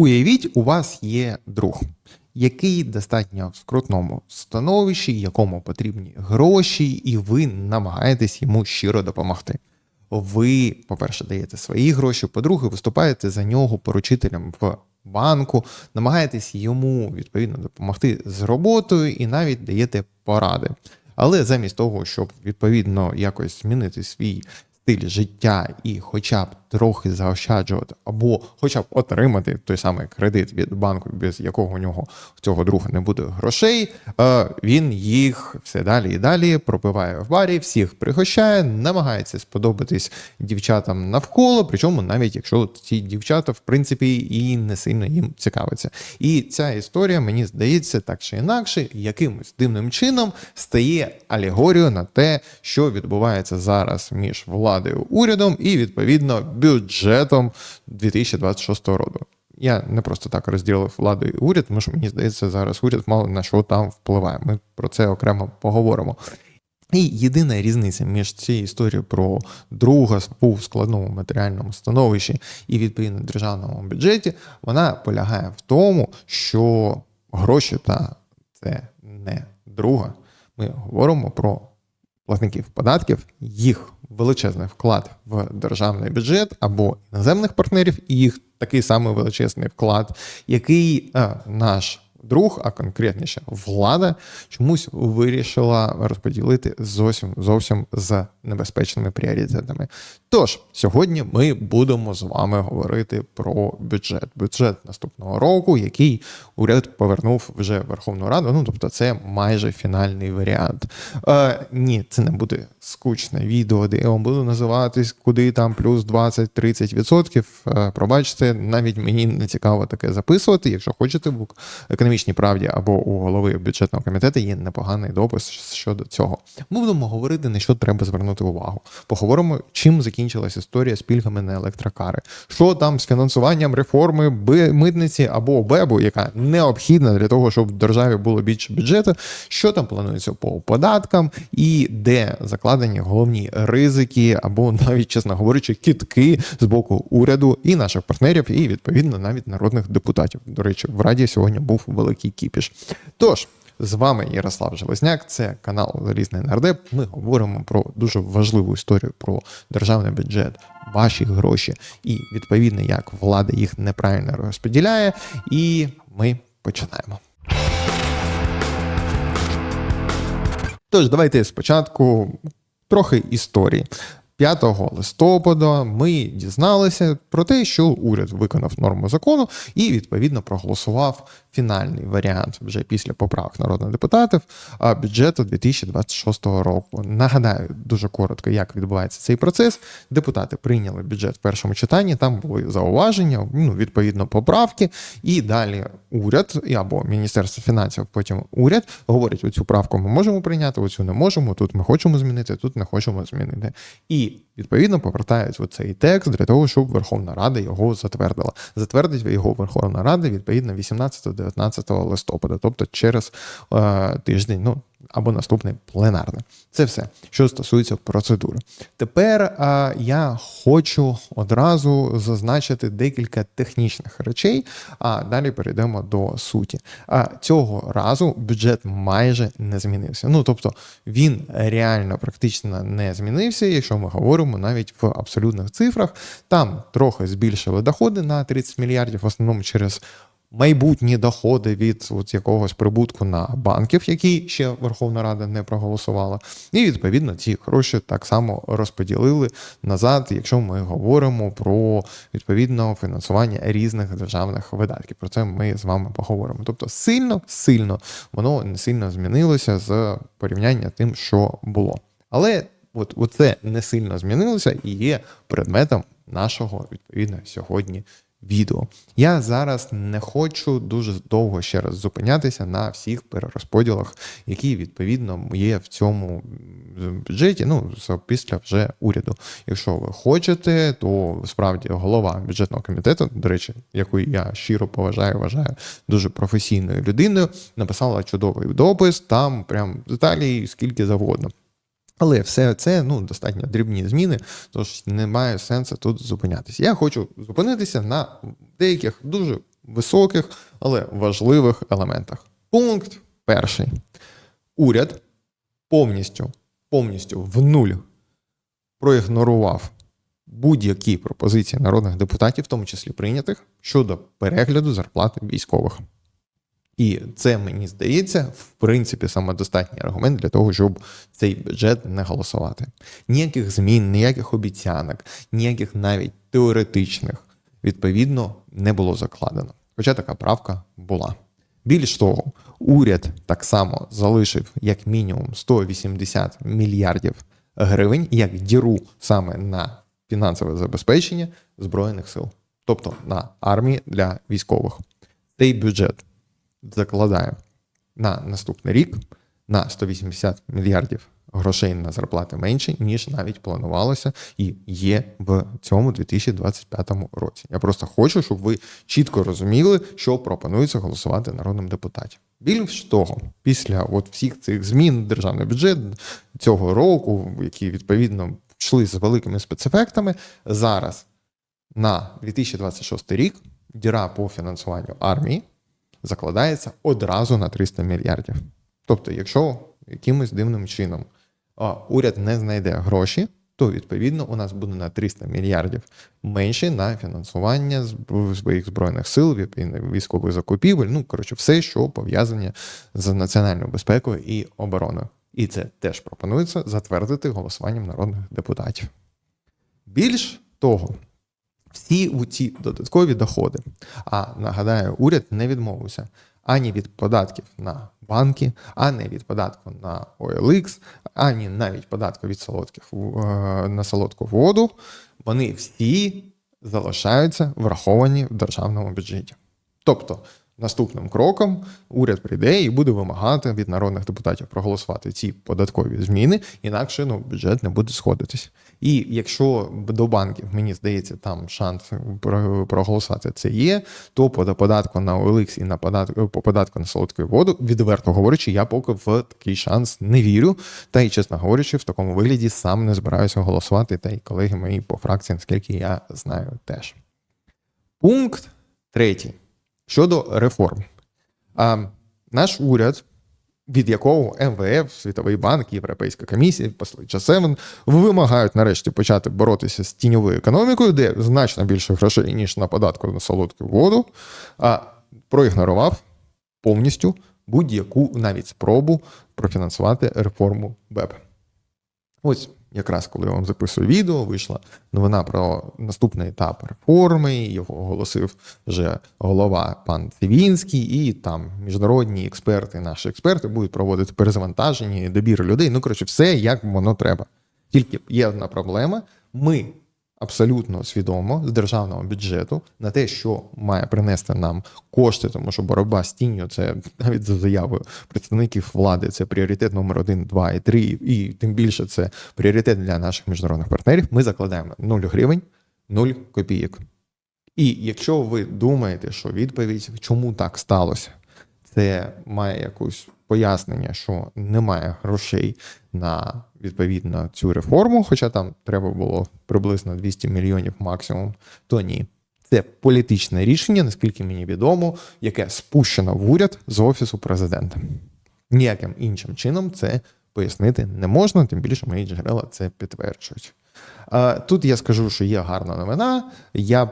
Уявіть, у вас є друг, який достатньо в скрутному становищі, якому потрібні гроші, і ви намагаєтесь йому щиро допомогти. Ви, по-перше, даєте свої гроші, по-друге, виступаєте за нього поручителем в банку, намагаєтесь йому відповідно допомогти з роботою і навіть даєте поради. Але замість того, щоб відповідно якось змінити свій стиль життя і хоча б трохи заощаджувати, або хоча б отримати той самий кредит від банку, без якого у нього цього друга не буде грошей, е, він їх все далі і далі пропиває в барі, всіх пригощає, намагається сподобатись дівчатам навколо, причому навіть якщо ці дівчата, в принципі, і не сильно їм цікавиться. І ця історія, мені здається, так чи інакше, якимось дивним чином стає алегорією на те, що відбувається зараз між владою урядом і відповідно бюджетом 2026 року. Я не просто так розділив владу і уряд, тому що мені здається, зараз уряд мало на що там впливає. Ми про це окремо поговоримо. І єдина різниця між цією історією про друга у складному матеріальному становищі і відповідно державному бюджеті, вона полягає в тому, що гроші та це не друга. Ми говоримо про платників податків, їх величезний вклад в державний бюджет або іноземних партнерів, і їх такий самий величезний вклад, який е, наш друг, а конкретніше влада, чомусь вирішила розподілити зовсім зовсім з небезпечними пріоритетами. Тож сьогодні ми будемо з вами говорити про бюджет. Бюджет наступного року, який уряд повернув вже в Верховну Раду. Ну тобто, це майже фінальний варіант. Е, ні, це не буде скучне відео, де я вам буду називатись, куди там плюс 20-30%. Е, пробачте, навіть мені не цікаво таке записувати. Якщо хочете, в економічній правді або у голови бюджетного комітету є непоганий допис щодо цього. Ми будемо говорити, на що треба звернути увагу. Поговоримо, чим закінчилась історія з пільгами на електрокари. Що там з фінансуванням реформи Б- митниці або БЕБу, яка необхідна для того, щоб в державі було більше бюджету, що там планується по податкам, і де закладені головні ризики, або навіть, чесно говорячи, кітки з боку уряду і наших партнерів, і відповідно навіть народних депутатів. До речі, в Раді сьогодні був великий кіпіш. Тож. З вами Ярослав Железняк, це канал Залізний Нардеп. Ми говоримо про дуже важливу історію про державний бюджет, ваші гроші і відповідно як влада їх неправильно розподіляє. І ми починаємо. Тож, давайте спочатку трохи історії. 5 листопада ми дізналися про те, що уряд виконав норму закону і відповідно проголосував фінальний варіант вже після поправок народних депутатів бюджету 2026 року. Нагадаю дуже коротко, як відбувається цей процес. Депутати прийняли бюджет в першому читанні. Там були зауваження, ну відповідно поправки, і далі уряд або міністерство фінансів, потім уряд говорить: оцю правку ми можемо прийняти, оцю не можемо. Тут ми хочемо змінити, тут не хочемо змінити. І відповідно повертають у цей текст для того, щоб Верховна Рада його затвердила. Затвердить його Верховна Рада відповідно 18-19 листопада, тобто через е, тиждень, ну або наступний пленарний. Це все, що стосується процедури. Тепер е, я хочу одразу зазначити декілька технічних речей, а далі перейдемо до суті. А цього разу бюджет майже не змінився. Ну тобто він реально практично не змінився, якщо ми говоримо навіть в абсолютних цифрах. Там трохи збільшили доходи на 30 мільярдів, в основному через. Майбутні доходи від от якогось прибутку на банків, які ще Верховна Рада не проголосувала, і відповідно ці гроші так само розподілили назад, якщо ми говоримо про відповідно фінансування різних державних видатків. Про це ми з вами поговоримо. Тобто сильно, сильно воно не сильно змінилося з порівняння тим, що було. Але от, от це не сильно змінилося і є предметом нашого відповідно сьогодні відео. Я зараз не хочу дуже довго ще раз зупинятися на всіх перерозподілах, які відповідно є в цьому бюджеті. Ну після вже уряду. Якщо ви хочете, то справді голова бюджетного комітету, до речі, яку я щиро поважаю, вважаю дуже професійною людиною, написала чудовий допис. Там прям деталі скільки завгодно. Але все це ну достатньо дрібні зміни, тож немає сенсу тут зупинятися. Я хочу зупинитися на деяких дуже високих, але важливих елементах. Пункт перший. Уряд повністю, повністю в нуль проігнорував будь-які пропозиції народних депутатів, в тому числі прийнятих, щодо перегляду зарплати військових. І це мені здається, в принципі, самодостатній аргумент для того, щоб цей бюджет не голосувати. Ніяких змін, ніяких обіцянок, ніяких навіть теоретичних відповідно не було закладено. Хоча така правка була. Більш того, уряд так само залишив як мінімум 180 мільярдів гривень як діру саме на фінансове забезпечення збройних сил, тобто на армії для військових. Цей бюджет закладає на наступний рік на 180 мільярдів грошей на зарплати менше, ніж навіть планувалося і є в цьому 2025 році. Я просто хочу, щоб ви чітко розуміли, що пропонується голосувати народним депутатам. Більш того, після от всіх цих змін державний бюджет цього року, які відповідно йшли з великими спецефектами, зараз на 2026 рік діра по фінансуванню армії закладається одразу на 300 мільярдів. Тобто, якщо якимось дивним чином уряд не знайде гроші, то відповідно у нас буде на 300 мільярдів менше на фінансування своїх збройних сил, військових закупівель. Ну коротше, все, що пов'язане з національною безпекою і обороною. І це теж пропонується затвердити голосуванням народних депутатів. Більш того, всі ці додаткові доходи. А нагадаю, уряд не відмовився ані від податків на банки, ані від податку на OLX, ані навіть податку від солодких е, на солодку воду. Вони всі залишаються враховані в державному бюджеті. Тобто, наступним кроком уряд прийде і буде вимагати від народних депутатів проголосувати ці податкові зміни, інакше ну, бюджет не буде сходитись. І якщо до банків, мені здається, там шанс проголосувати це є, то по податку на OLX і на податку, по податку на солодку воду, відверто говорячи, я поки в такий шанс не вірю. Та й, чесно говорячи, в такому вигляді сам не збираюся голосувати, та й колеги мої по фракції, наскільки я знаю, теж. Пункт третій щодо реформ. А, наш уряд, від якого МВФ, Світовий банк, Європейська комісія, посли G7 вимагають нарешті почати боротися з тіньовою економікою, де значно більше грошей, ніж на податку на солодку воду, а проігнорував повністю будь-яку навіть спробу профінансувати реформу БЕП. Ось якраз коли я вам записую відео, вийшла новина про наступний етап реформи. Його оголосив вже голова пан Цивінський, і там міжнародні експерти, наші експерти будуть проводити перезавантаження, добір людей. Ну коротше, все як воно треба. Тільки є одна проблема: ми абсолютно свідомо з державного бюджету на те, що має принести нам кошти, тому що боротьба з тінню це навіть за заявою представників влади. Це пріоритет номер один, два і три, і тим більше це пріоритет для наших міжнародних партнерів. Ми закладаємо 0 гривень, 0 копійок. І якщо ви думаєте, що відповідь, чому так сталося, це має якусь пояснення, що немає грошей на відповідно цю реформу, хоча там треба було приблизно 200 мільйонів максимум, то ні. Це політичне рішення, наскільки мені відомо, яке спущено в уряд з офісу президента. Ніяким іншим чином це пояснити не можна, тим більше мої джерела це підтверджують. Тут я скажу, що є гарна новина. Я б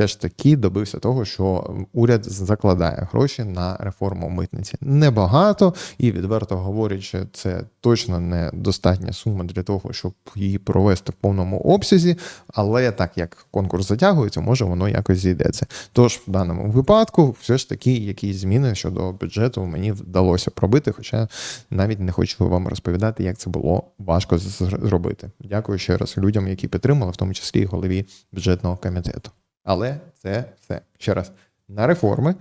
все ж таки добився того, що уряд закладає гроші на реформу митниці. Небагато, і відверто говорячи, це точно не достатня сума для того, щоб її провести в повному обсязі. Але так як конкурс затягується, може воно якось зійдеться. Тож в даному випадку, все ж таки, якісь зміни щодо бюджету мені вдалося пробити, хоча навіть не хочу вам розповідати, як це було важко зробити. Дякую ще раз людям, які підтримали, в тому числі і голові бюджетного комітету. Але це все ще раз на реформи,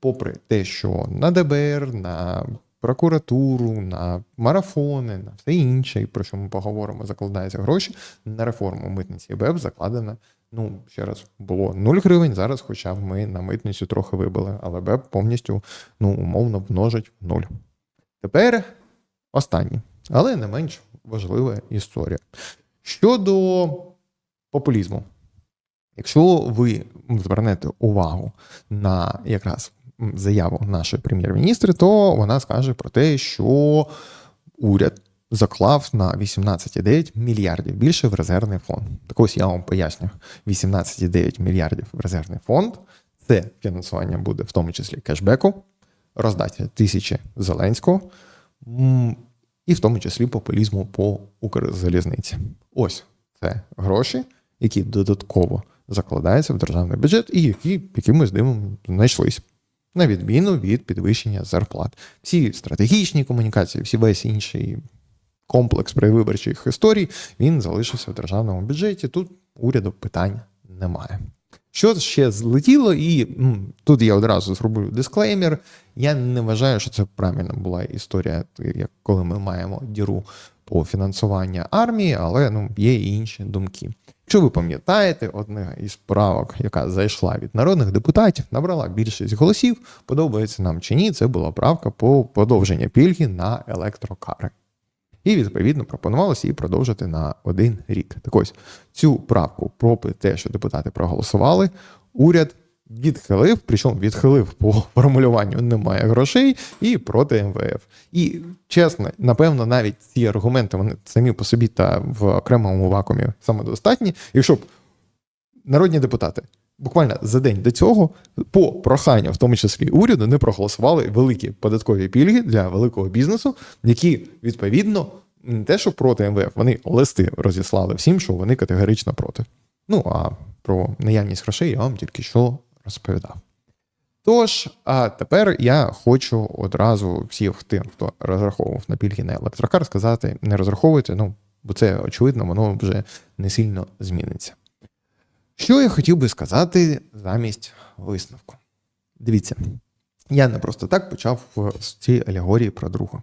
попри те, що на ДБР, на прокуратуру, на марафони, на все інше, про що ми поговоримо, закладаються гроші. На реформу митниці і БЕП закладено. Ну, ще раз, було 0 гривень. Зараз, хоча б ми на митницю трохи вибили, але БЕП повністю ну, умовно множить нуль. Тепер останнє, але не менш важлива історія. Щодо популізму. Якщо ви звернете увагу на якраз заяву нашої прем'єр-міністри, то вона скаже про те, що уряд заклав на 18,9 мільярдів більше в резервний фонд. Так ось я вам поясню: 18,9 мільярдів в резервний фонд. Це фінансування буде в тому числі кешбеку, роздача тисячі Зеленського, і в тому числі популізму по Укрзалізниці. Ось це гроші, які додатково закладаються в державний бюджет і які якимось дивом знайшлись. На відміну від підвищення зарплат. Всі стратегічні комунікації, всі весь інший комплекс предвиборчих історій, він залишився в державному бюджеті. Тут уряду питань немає. Що ще злетіло, і тут я одразу зроблю дисклеймер. Я не вважаю, що це правильна була історія, як коли ми маємо діру по фінансуванню армії, але ну, є і інші думки. Якщо ви пам'ятаєте, одна із правок, яка зайшла від народних депутатів, набрала більшість голосів, подобається нам чи ні, це була правка по подовження пільги на електрокари. І відповідно пропонувалося її продовжити на один рік. Так ось цю правку, попри те, що депутати проголосували, уряд відхилив, причому відхилив по формулюванню немає грошей і проти МВФ. І чесно, напевно, навіть ці аргументи вони самі по собі та в окремому вакуумі самодостатні. Якщо б народні депутати буквально за день до цього по проханню, в тому числі уряду, не проголосували великі податкові пільги для великого бізнесу, які відповідно не те, що проти МВФ, вони листи розіслали всім, що вони категорично проти. Ну а про наявність грошей я вам тільки що розповідав. Тож, а тепер я хочу одразу всіх тим, хто розраховував на пільги на електрокар, сказати: не розраховуйте, ну, бо це очевидно, воно вже не сильно зміниться. Що я хотів би сказати замість висновку? Дивіться, я не просто так почав з цієї алегорії про друга.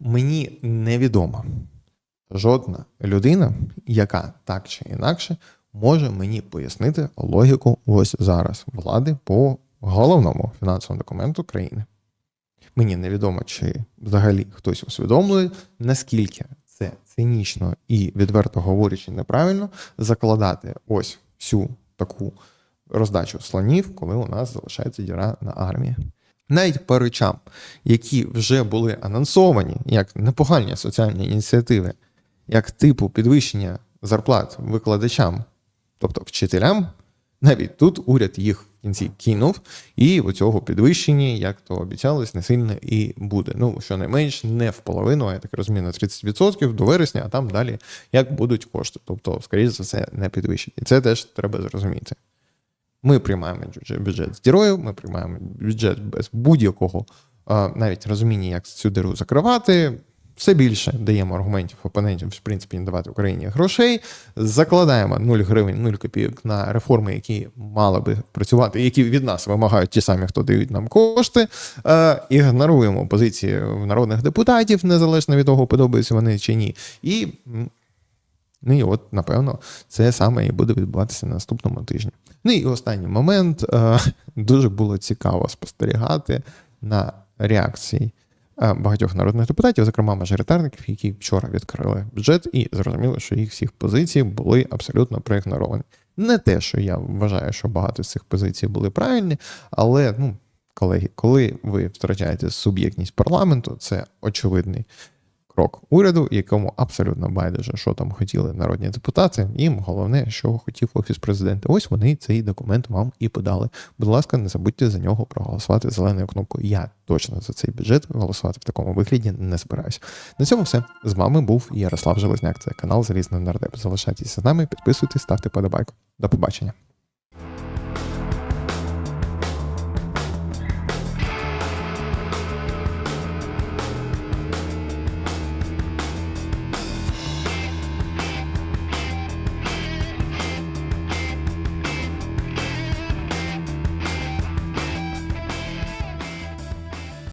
Мені невідома жодна людина, яка так чи інакше може мені пояснити логіку ось зараз влади по головному фінансовому документу країни. Мені невідомо, чи взагалі хтось усвідомлює, наскільки це цинічно і відверто говорячи неправильно закладати ось всю таку роздачу слонів, коли у нас залишається діра на армії. Навіть по речам, які вже були анонсовані як непогані соціальні ініціативи, як типу підвищення зарплат викладачам, тобто вчителям, навіть тут уряд їх в кінці кинув, і у цього підвищення, як то обіцялось, не сильно і буде. Ну, щонайменш, не в половину, а я так розумію, на 30% до вересня, а там далі як будуть кошти. Тобто, скоріше за все, не підвищить. І це теж треба зрозуміти. Ми приймаємо бюджет з дірою, ми приймаємо бюджет без будь-якого навіть розуміння, як цю диру закривати. Все більше даємо аргументів опонентів, в принципі, не давати Україні грошей. Закладаємо 0 гривень, 0 копійок на реформи, які мали би працювати, які від нас вимагають ті самі, хто дають нам кошти. Е, ігноруємо позиції народних депутатів, незалежно від того, подобаються вони чи ні. І Ну і от, напевно, це саме і буде відбуватися на наступному тижні. Ну і останній момент е, дуже було цікаво спостерігати на реакції багатьох народних депутатів, зокрема мажоритарників, які вчора відкрили бюджет, і зрозуміло, що їх всіх позиції були абсолютно проігноровані. Не те, що я вважаю, що багато з цих позицій були правильні, але ну. Колеги, коли ви втрачаєте суб'єктність парламенту, це очевидний крок уряду, якому абсолютно байдуже, що там хотіли народні депутати. Їм головне, що хотів офіс президента. Ось вони цей документ вам і подали. Будь ласка, не забудьте за нього проголосувати зеленою кнопкою. Я точно за цей бюджет голосувати в такому вигляді не збираюся. На цьому все з вами був Ярослав Железняк. Це канал Залізний нардеп. Залишайтеся з нами, підписуйтесь, ставте подобайку. До побачення.